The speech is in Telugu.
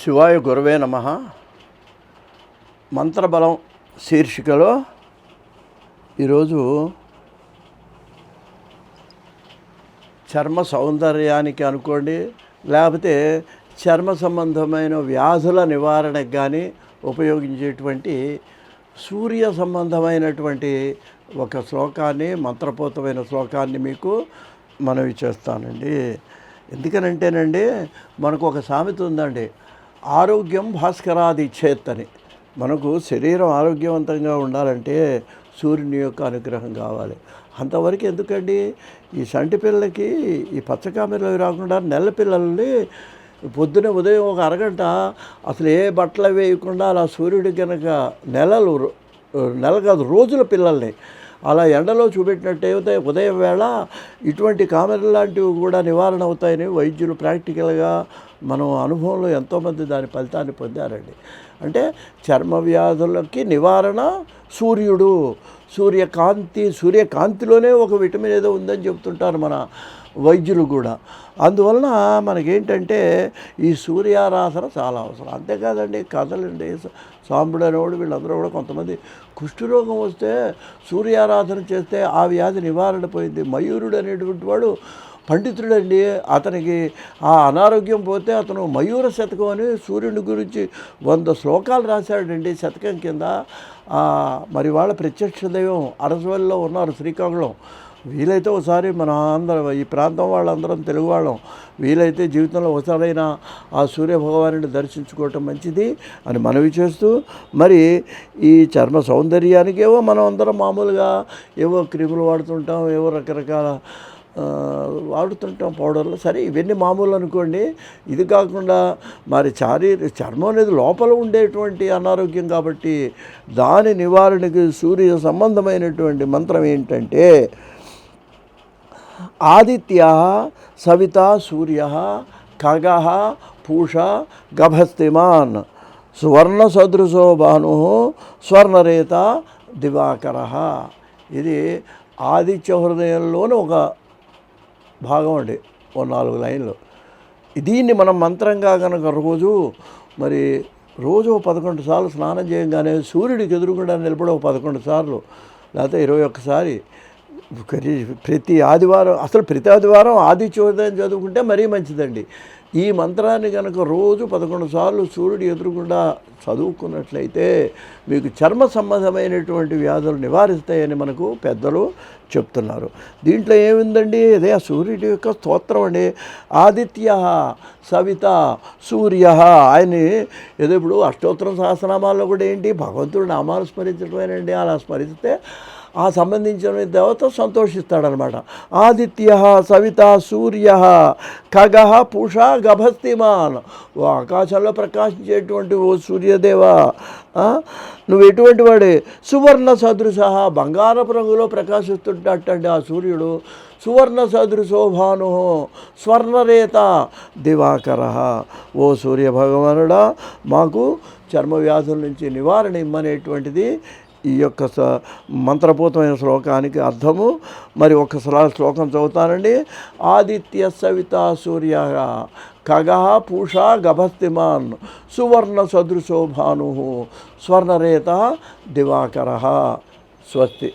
శివాయ గురవే నమ. మంత్రబలం శీర్షికలో ఈరోజు చర్మ సౌందర్యానికి అనుకోండి లేకపోతే చర్మ సంబంధమైన వ్యాధుల నివారణకు కానీ ఉపయోగించేటువంటి సూర్య సంబంధమైనటువంటి ఒక శ్లోకాన్ని మంత్రపూతమైన శ్లోకాన్ని మీకు మనవి చేస్తానండి. ఎందుకనంటేనండి మనకు ఒక సామెత ఉందండి ఆరోగ్యం భాస్కరాది ఇచ్చేత్ అని మనకు శరీరం ఆరోగ్యవంతంగా ఉండాలంటే సూర్యుని యొక్క అనుగ్రహం కావాలి. అంతవరకు ఎందుకండి? ఈ సంటి పిల్లలకి ఈ పచ్చకామెరలు రాకుండా నెల పిల్లల్ని పొద్దున ఉదయం ఒక అరగంట అసలు ఏ బట్టలు వేయకుండా అలా సూర్యుడి కనుక నెలలు రో- నెల కాదు రోజుల పిల్లల్ని అలా ఎండలో చూపెట్టినట్టయితే ఉదయం వేళ ఇటువంటి కామెరలు లాంటివి కూడా నివారణ అవుతాయని వైద్యులు ప్రాక్టికల్గా మనం అనుభవంలో ఎంతోమంది దాని ఫలితాన్ని పొందారండి. అంటే చర్మ వ్యాధులకి నివారణ సూర్యుడు. సూర్యకాంతి సూర్యకాంతిలోనే ఒక విటమిన్ ఏదో ఉందని చెప్తుంటారు మన వైద్యులు కూడా. అందువలన మనకేంటంటే ఈ సూర్యారాధన చాలా అవసరం. అంతేకాదండి కథలండి. సాంబుడు అనేవాడు వీళ్ళందరూ కూడా కొంతమంది కుష్ఠరోగం వస్తే సూర్యారాధన చేస్తే ఆ వ్యాధి నివారణ పోయింది. మయూరుడు అనేటువంటి వాడు పండితుడండి. అతనికి ఆ అనారోగ్యం పోతే అతను మయూర శతకం అని సూర్యుని గురించి వంద శ్లోకాలు రాశాడండి శతకం కింద. మరి వాళ్ళ ప్రత్యక్ష దైవం అరసవల్లిలో ఉన్నారు శ్రీకాకుళం. వీలైతే ఒకసారి మన అందరం ఈ ప్రాంతం వాళ్ళందరం తెలుగు వాళ్ళం వీలైతే జీవితంలో ఒకసారైనా ఆ సూర్యభగవాని దర్శించుకోవటం మంచిది అని మనవి చేస్తూ మరి ఈ చర్మ సౌందర్యానికి ఏవో మనం అందరం మామూలుగా ఏవో క్రీములు వాడుతుంటాం ఏవో రకరకాల వాడుతుంటాం పౌడర్లు. సరే ఇవన్నీ మామూలు అనుకోండి. ఇది కాకుండా మరి చారీ చర్మం అనేది లోపల ఉండేటువంటి అనారోగ్యం కాబట్టి దాని నివారణకి సూర్య సంబంధమైనటువంటి మంత్రం ఏంటంటే ఆదిత్య సవిత సూర్య ఖగ పూష గభస్తిమాన్ సువర్ణ సదృశో భాను స్వర్ణరేత దివాకర. ఇది ఆదిత్య హృదయంలోని ఒక భాగం అండి ఓ నాలుగు లైన్లు. దీన్ని మనం మంత్రంగా కనుక రోజు మరి రోజు పదకొండు సార్లు స్నానం చేయగానే సూర్యుడికి ఎదురుకుండా నిలబడి ఒక పదకొండు సార్లు లేకపోతే ఇరవై ఒక్కసారి ప్రతి- ఆదివారం అసలు ప్రతి ఆదివారం ఆది ఆదిత్యోదయం చదువుకుంటే మరీ మంచిదండి. ఈ మంత్రాన్ని కనుక రోజు పదకొండు సార్లు సూర్యుడు ఎదురుగుండా చదువుకున్నట్లయితే మీకు చర్మ సంబంధమైనటువంటి వ్యాధులు నివారిస్తాయని మనకు పెద్దలు చెప్తున్నారు. దీంట్లో ఏమిందండి? అదే ఆ సూర్యుడి యొక్క స్తోత్రం అండి. ఆదిత్య సవిత సూర్య ఆయన్ని ఏదో ఇప్పుడు అష్టోత్తరం సహస్రనామాల్లో కూడా ఏంటి? భగవంతుడు నామాలు స్మరించడమేనండి. అలా స్మరిస్తే ఆ సంబంధించిన దేవత సంతోషిస్తాడనమాట. ఆదిత్య సవిత సూర్య ఖగ పూష గభస్తిమాన్. ఓ ఆకాశంలో ప్రకాశించేటువంటి ఓ సూర్యదేవ నువ్వు ఎటువంటి వాడే? సువర్ణ సదృశ బంగారపు రంగులో ప్రకాశిస్తుంటండి ఆ సూర్యుడు సువర్ణ సదృశోభాను స్వర్ణరేత దివాకర. ఓ సూర్య భగవానుడా మాకు చర్మవ్యాధుల నుంచి నివారణ ఇమ్మనేటువంటిది ఈ యొక్క స మంత్రపూతమైన శ్లోకానికి అర్థము. మరి ఒకసారి శ్లోకం చదువుతానండి. ఆదిత్య సవిత సూర్య ఖగ పూష గభస్తిమాన్ సువర్ణ సదృశో భాను స్వర్ణరేత దివాకర స్వస్తి.